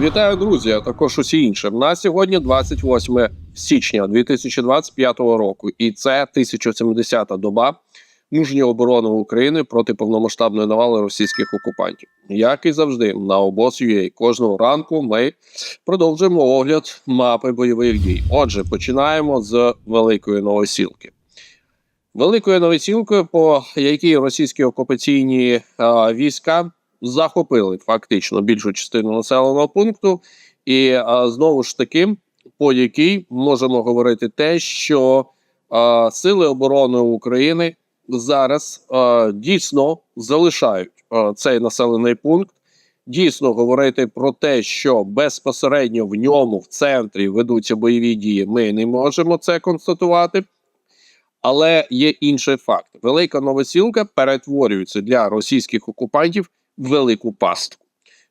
Вітаю, друзі, а також усі інші. На сьогодні 28 січня 2025 року, і це 1070-та доба мужньої оборони України проти повномасштабної навали російських окупантів. Як і завжди, на обоз.ua кожного ранку ми продовжуємо огляд мапи бойових дій. Отже, починаємо з великої новосілки. Великою новосілкою, по якій російські окупаційні а, війська захопили фактично більшу частину населеного пункту, і а, знову ж таки, по якій можемо говорити те, що а, сили оборони України зараз а, дійсно залишають а, цей населений пункт. Дійсно говорити про те, що безпосередньо в ньому в центрі ведуться бойові дії, ми не можемо це констатувати. Але є інший факт: велика новосілка перетворюється для російських окупантів велику пастку.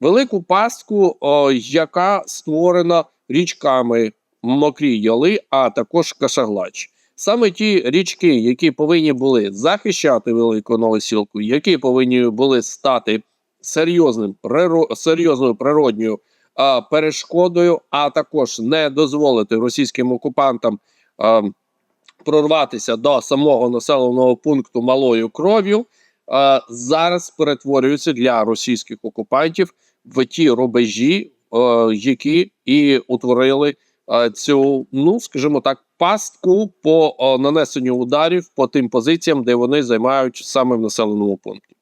Велику пастку, о, яка створена річками Мокрі Яли, а також Кашаглач. Саме ті річки, які повинні були захищати велику новосілку, які повинні були стати серйозним приро... серйозною природньою а, перешкодою, а також не дозволити російським окупантам. А, прорватися до самого населеного пункту малою кров'ю, зараз перетворюються для російських окупантів в ті рубежі, які і утворили цю, ну скажімо так, пастку по нанесенню ударів по тим позиціям, де вони займають саме в населеному пункті.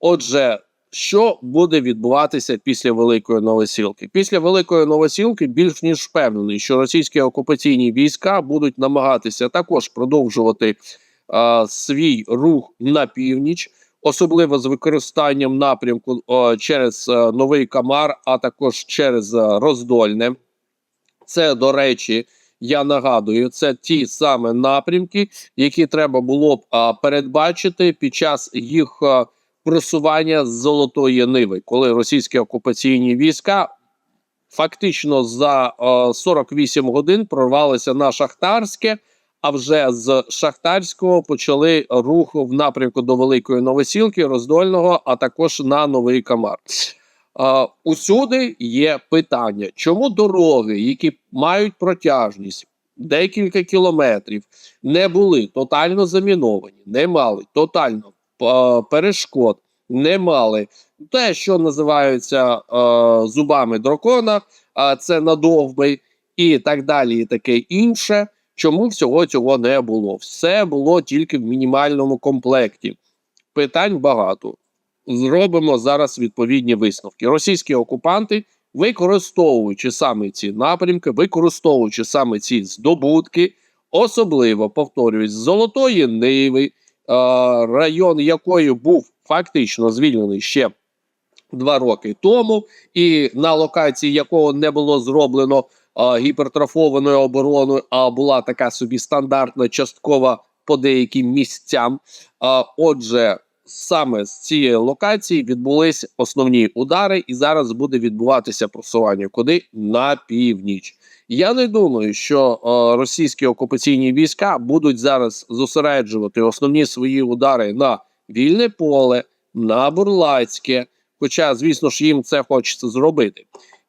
Отже, що буде відбуватися після великої новосілки? Після великої новосілки більш ніж впевнений, що російські окупаційні війська будуть намагатися також продовжувати а, свій рух на північ, особливо з використанням напрямку а, через а, новий Камар, а також через а, роздольне. Це до речі. Я нагадую, це ті саме напрямки, які треба було б а, передбачити під час їх а, просування з Золотої Ниви, коли російські окупаційні війська фактично за е, 48 годин прорвалися на Шахтарське, а вже з Шахтарського почали рух в напрямку до Великої Новосілки, Роздольного, а також на Новий Камар. Е, усюди є питання, чому дороги, які мають протяжність декілька кілометрів, не були тотально заміновані, не мали тотально е, перешкод, не мали те, що називаються е, зубами дракона, а це надовбий і так далі, і таке інше. Чому всього цього не було? Все було тільки в мінімальному комплекті. Питань багато. Зробимо зараз відповідні висновки. Російські окупанти, використовуючи саме ці напрямки, використовуючи саме ці здобутки, особливо повторюють з Золотої Ниви, район якої був фактично звільнений ще два роки тому, і на локації якого не було зроблено гіпертрофованою обороною, а була така собі стандартна часткова по деяким місцям. Отже, саме з цієї локації відбулись основні удари, і зараз буде відбуватися просування куди на північ. Я не думаю, що російські окупаційні війська будуть зараз зосереджувати основні свої удари на вільне поле, на бурлацьке. Хоча, звісно ж, їм це хочеться зробити,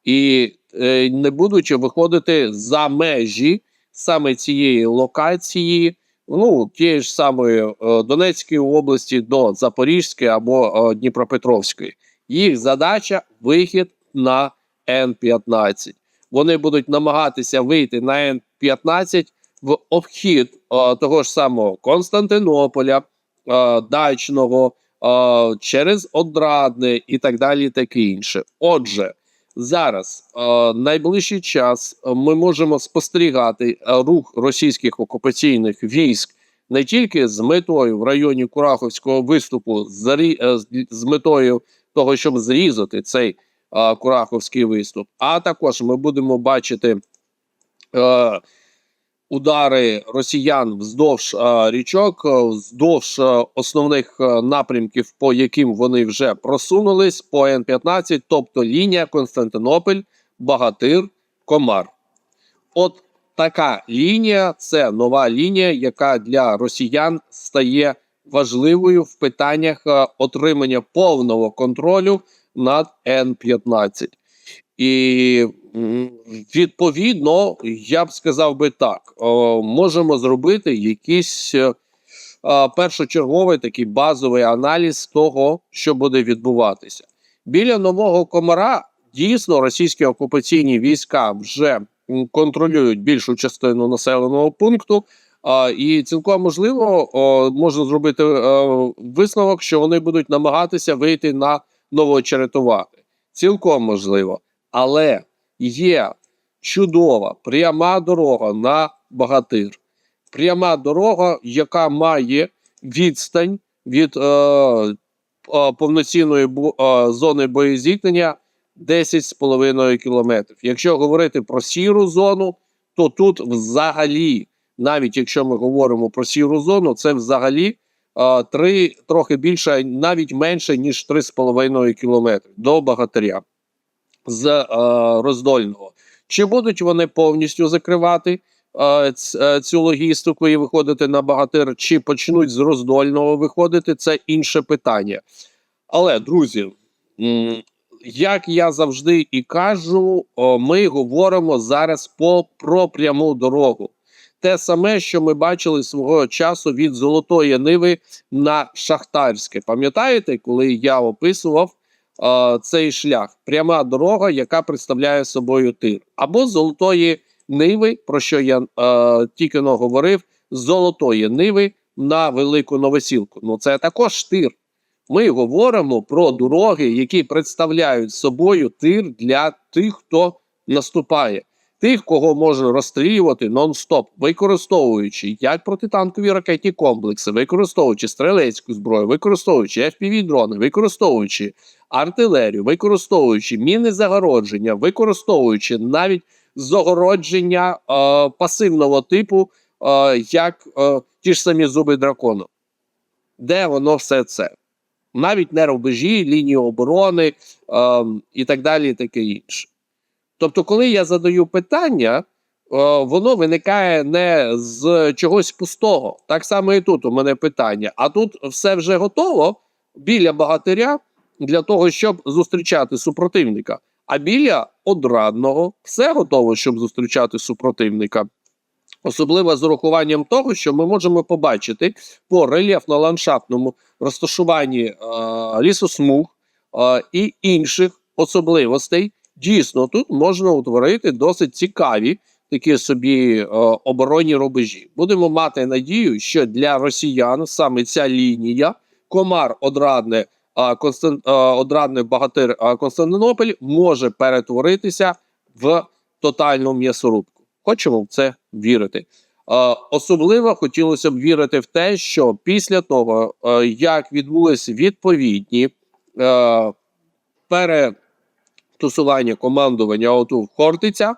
і е, не будучи виходити за межі саме цієї локації, ну тієї ж самої е, Донецької області до Запорізької або е, Дніпропетровської. Їх задача вихід на Н-15. Вони будуть намагатися вийти на Н-15 в обхід е, того ж самого Константинополя, е, Дачного е, через Одрадне і так далі, таке інше. Отже, зараз е, найближчий час е, ми можемо спостерігати е, рух російських окупаційних військ не тільки з метою в районі Кураховського виступу, з, метою того, щоб зрізати цей Кураховський виступ, а також ми будемо бачити. Удари росіян вздовж е, річок, е, вздовж е, основних напрямків, по яким вони вже просунулись по Н-15, тобто лінія Константинополь, Багатир, Комар. От така лінія це нова лінія, яка для росіян стає важливою в питаннях отримання повного контролю над Н-15. І відповідно, я б сказав би так: можемо зробити якийсь е, першочерговий такий базовий аналіз того, що буде відбуватися. Біля нового комара дійсно російські окупаційні війська вже контролюють більшу частину населеного пункту. І цілком можливо можна зробити е, висновок, що вони будуть намагатися вийти на новоочеретувати. Цілком можливо. Але є чудова пряма дорога на Багатир. Пряма дорога, яка має відстань від е, е, повноцінної е, зони боєзіткнення 10,5 кілометрів. Якщо говорити про сіру зону, то тут взагалі, навіть якщо ми говоримо про сіру зону, це взагалі е, три трохи більше, навіть менше ніж 3,5 кілометри до Багатиря з е, роздольного. Чи будуть вони повністю закривати е, е, цю логістику і виходити на багатир, чи почнуть з роздольного виходити? Це інше питання. Але, друзі, як я завжди і кажу, ми говоримо зараз по, про пряму дорогу. Те саме, що ми бачили свого часу від Золотої Ниви на Шахтарське. Пам'ятаєте, коли я описував цей шлях? Пряма дорога, яка представляє собою тир, або золотої ниви, про що я е, тільки но говорив, золотої ниви на велику новосілку. Ну це також тир. Ми говоримо про дороги, які представляють собою тир для тих, хто наступає, тих, кого можна розстрілювати нон-стоп, використовуючи як протитанкові ракетні комплекси, використовуючи стрілецьку зброю, використовуючи FPV-дрони, використовуючи артилерію, використовуючи міни загородження, використовуючи навіть загородження е, пасивного типу, е, як е, ті ж самі зуби дракону. Де воно все це? Навіть не рубежі, лінії оборони е, і так далі, і таке інше. Тобто, коли я задаю питання, е, воно виникає не з чогось пустого. Так само і тут у мене питання. А тут все вже готово біля багатиря для того, щоб зустрічати супротивника. А біля одрадного все готово, щоб зустрічати супротивника. Особливо з урахуванням того, що ми можемо побачити по рельєфно-ландшафтному розташуванні е, лісосмуг е, і інших особливостей. Дійсно, тут можна утворити досить цікаві такі собі е, оборонні рубежі. Будемо мати надію, що для росіян саме ця лінія Комар Одрадне, е, Констан, е, Одрадне Багатир е, Константинополь може перетворитися в тотальну м'ясорубку. Хочемо в це вірити. Е, особливо хотілося б вірити в те, що після того, е, як відбулися відповідні е, перетусування командування ОТУ в Хортиця,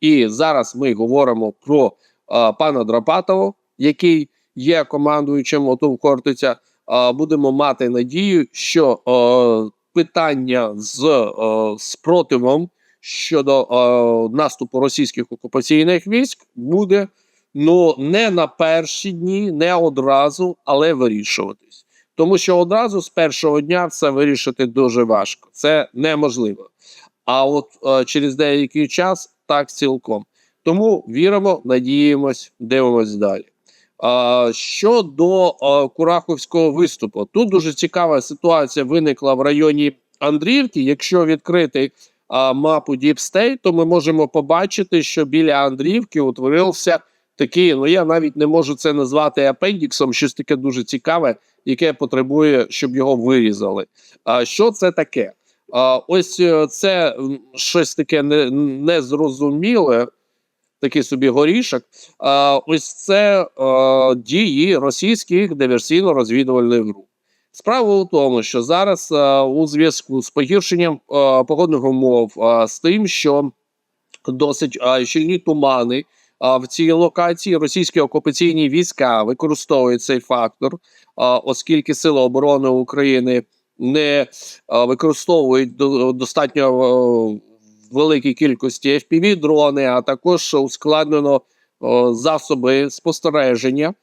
і зараз ми говоримо про е, пана Драпатова, який є командуючим ОТУ в Хортиця. Е, будемо мати надію, що е, питання з е, спротивом щодо е, наступу російських окупаційних військ буде ну не на перші дні, не одразу, але вирішуватись. Тому що одразу з першого дня все вирішити дуже важко. Це неможливо. А от е, через деякий час так цілком. Тому віримо, надіємось, дивимось далі. А, щодо е, Кураховського виступу, тут дуже цікава ситуація виникла в районі Андріївки. Якщо відкрити а, мапу State, то ми можемо побачити, що біля Андріївки утворився такий, ну я навіть не можу це назвати апендіксом, щось таке дуже цікаве, яке потребує, щоб його вирізали. А що це таке? А, ось е, це щось таке не- незрозуміле, такий собі горішок. А, ось це е, дії російських диверсійно-розвідувальних груп. Справа у тому, що зараз е, у зв'язку з погіршенням е, погодних умов, е, з тим, що досить е, щільні тумани в цій локації, російські окупаційні війська використовують цей фактор, оскільки Сили оборони України не використовують до, достатньо великій кількості fpv дрони, а також ускладнено засоби спостереження.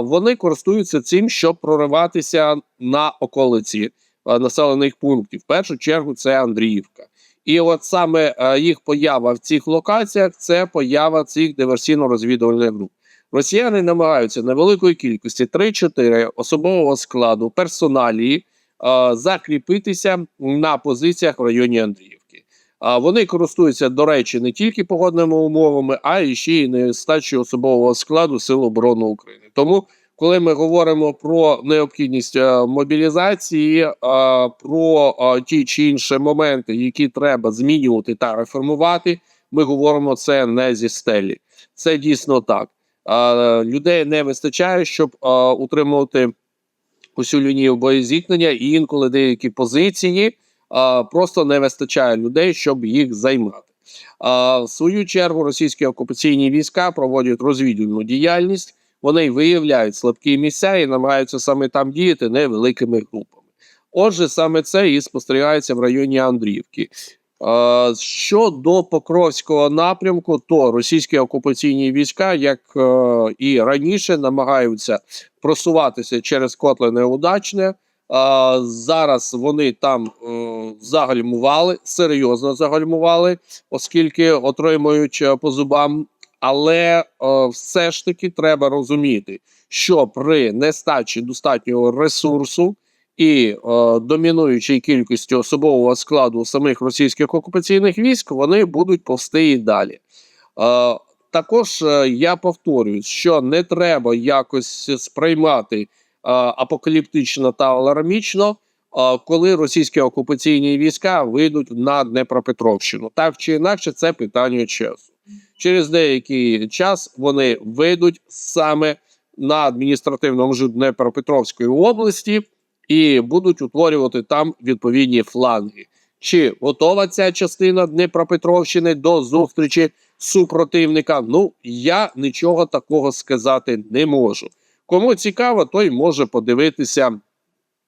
Вони користуються цим, щоб прориватися на околиці населених пунктів. В першу чергу це Андріївка. І от саме е, їх поява в цих локаціях це поява цих диверсійно-розвідувальних груп. Росіяни намагаються на великої кількості 3-4 особового складу персоналії е, закріпитися на позиціях в районі Андріївки. Вони користуються, до речі, не тільки погодними умовами, а й ще й нестачею особового складу Сил оборони України. Тому, коли ми говоримо про необхідність е, мобілізації, е, про е, ті чи інші моменти, які треба змінювати та реформувати, ми говоримо це не зі стелі. Це дійсно так. Людей не вистачає, щоб утримувати усю лінію боєзіткнення, і інколи деякі позиції просто не вистачає людей, щоб їх займати. В свою чергу російські окупаційні війська проводять розвідувальну діяльність. Вони виявляють слабкі місця і намагаються саме там діяти невеликими групами. Отже, саме це і спостерігається в районі Андріївки. Е, Щодо Покровського напрямку, то російські окупаційні війська, як е, і раніше, намагаються просуватися через котле неудачне. Зараз вони там е, загальмували, серйозно загальмували, оскільки отримують по зубам. Але е, все ж таки треба розуміти, що при нестачі достатнього ресурсу і е, домінуючій кількості особового складу самих російських окупаційних військ вони будуть повсти і далі. Е, також е, я повторюю, що не треба якось сприймати е, апокаліптично та алармічно, коли російські окупаційні війська вийдуть на Днепропетровщину. Так чи інакше, це питання часу. Через деякий час вони вийдуть саме на адміністративну межу Днепропетровської області і будуть утворювати там відповідні фланги. Чи готова ця частина Днепропетровщини до зустрічі супротивника? Ну я нічого такого сказати не можу. Кому цікаво, той може подивитися.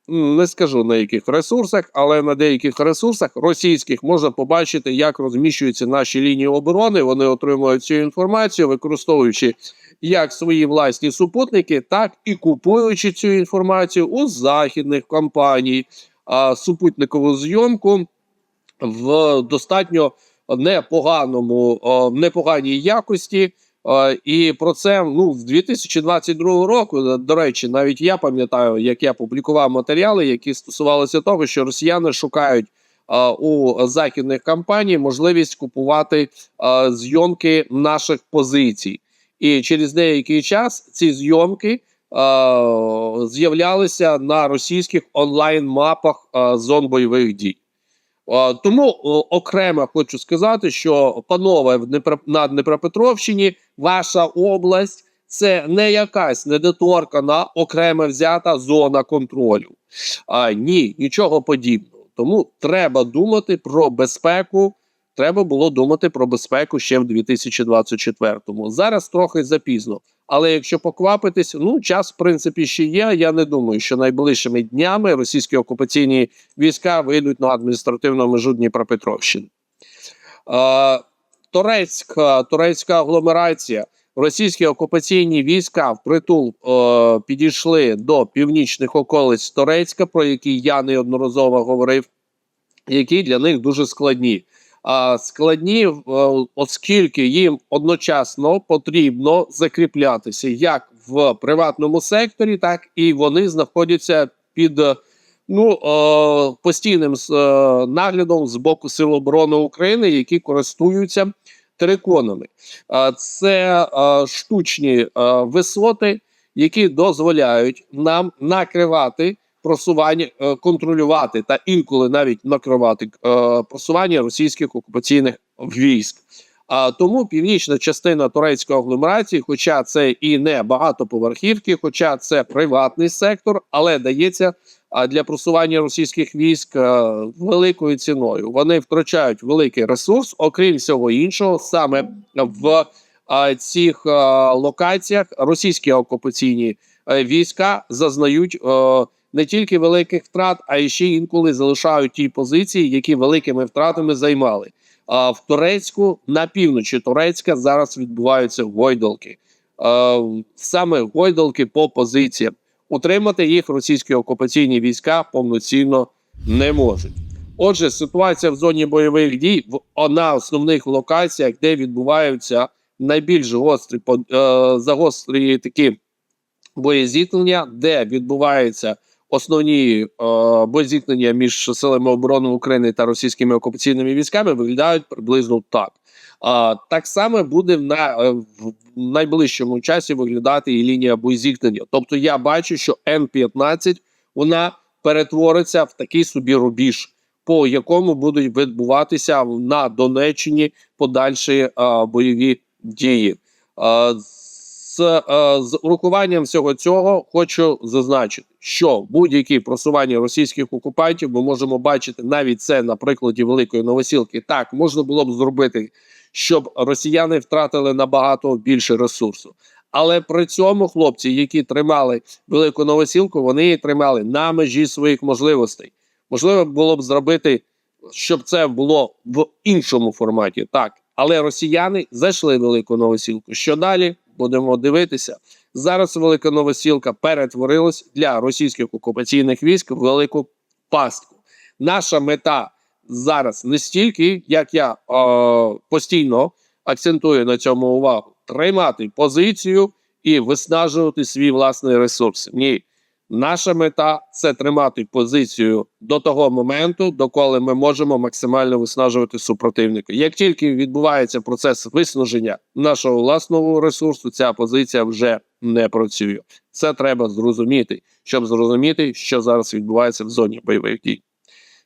Не скажу на яких ресурсах, але на деяких ресурсах російських можна побачити, як розміщуються наші лінії оборони. Вони отримують цю інформацію, використовуючи як свої власні супутники, так і купуючи цю інформацію у західних компаній, а супутникову зйомку в достатньо непоганому, непоганій якості. І про це ну з 2022 року, е, до речі, навіть я пам'ятаю, як я публікував матеріали, які стосувалися того, що росіяни шукають у західних компаній можливість купувати зйомки наших позицій. І через деякий час ці зйомки з'являлися на російських онлайн-мапах е, зон бойових дій. Е, Тому окремо хочу сказати, що панове на Днепропетровщині, ваша область це не якась недоторкана, окремо взята зона контролю. А, ні, нічого подібного. Тому треба думати про безпеку. Треба було думати про безпеку ще в 2024-му. Зараз трохи запізно. Але якщо поквапитись, ну час в принципі ще є. Я не думаю, що найближчими днями російські окупаційні війська вийдуть на адміністративну межу Дніпропетровщини. Е, Турецька, турецька агломерація. Російські окупаційні війська впритул е, підійшли до північних околиць Турецька, про які я неодноразово говорив, які для них дуже складні. Складні, е, оскільки їм одночасно потрібно закріплятися як в приватному секторі, так і вони знаходяться під е, ну, е, постійним наглядом з боку Сил оборони України, які користуються териконами. Це штучні висоти, які дозволяють нам накривати просування, е, контролювати та інколи навіть накривати е, просування російських окупаційних військ. А тому північна частина турецької агломерації, хоча це і не багатоповерхівки, хоча це приватний сектор, але дається для просування російських військ е, великою ціною. Вони втрачають великий ресурс, окрім всього іншого, саме в цих локаціях російські окупаційні війська зазнають. Не тільки великих втрат, а й ще інколи залишають ті позиції, які великими втратами займали. А в Турецьку на півночі Турецька зараз відбуваються гойдалки. А, саме гойдалки по позиціям. Утримати їх російські окупаційні війська повноцінно не можуть. Отже, ситуація в зоні бойових дій в на основних локаціях, де відбуваються найбільш гострі е, загострі такі боєзіткнення, де відбуваються основні е, боєзіткнення між силами оборони України та російськими окупаційними військами, виглядають приблизно так. А, так само буде на е, в найближчому часі виглядати і лінія боєзіткнення. Тобто я бачу, що Н-15 вона перетвориться в такий собі рубіж, по якому будуть відбуватися на Донеччині подальші а, бойові дії. А, з, е, з урахуванням всього цього хочу зазначити, що будь-які просування російських окупантів ми можемо бачити навіть це на прикладі Великої Новосілки. Так можна було б зробити, щоб росіяни втратили набагато більше ресурсу. Але при цьому хлопці, які тримали велику новосілку, вони її тримали на межі своїх можливостей. Можливо, було б зробити, щоб це було в іншому форматі. Так, але росіяни зайшли велику новосілку. Що далі? Будемо дивитися. Зараз велика новосілка перетворилась для російських окупаційних військ в велику пастку. Наша мета зараз не стільки, як я е, постійно акцентую на цьому увагу, тримати позицію і виснажувати свій власний ресурс. Ні. Наша мета це тримати позицію до того моменту, доколи ми можемо максимально виснажувати супротивника. Як тільки відбувається процес виснаження нашого власного ресурсу, ця позиція вже не працює. Це треба зрозуміти, щоб зрозуміти, що зараз відбувається в зоні бойових дій.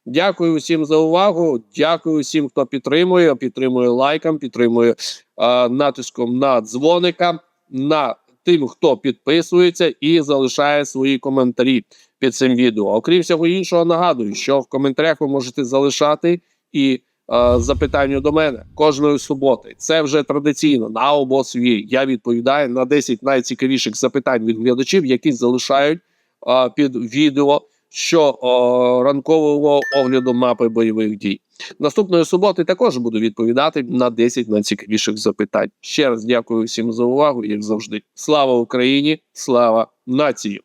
Дякую усім за увагу. Дякую всім, хто підтримує. Підтримує лайком, підтримує е, натиском на дзвоника, на тим, хто підписується і залишає свої коментарі під цим відео. Окрім всього іншого, нагадую, що в коментарях ви можете залишати і е, запитання до мене кожної суботи. Це вже традиційно на обосві. Я відповідаю на 10 найцікавіших запитань від глядачів, які залишають е, під відео що о, ранкового огляду мапи бойових дій. Наступної суботи також буду відповідати на 10 найцікавіших запитань. Ще раз дякую всім за увагу, як завжди. Слава Україні! Слава нації!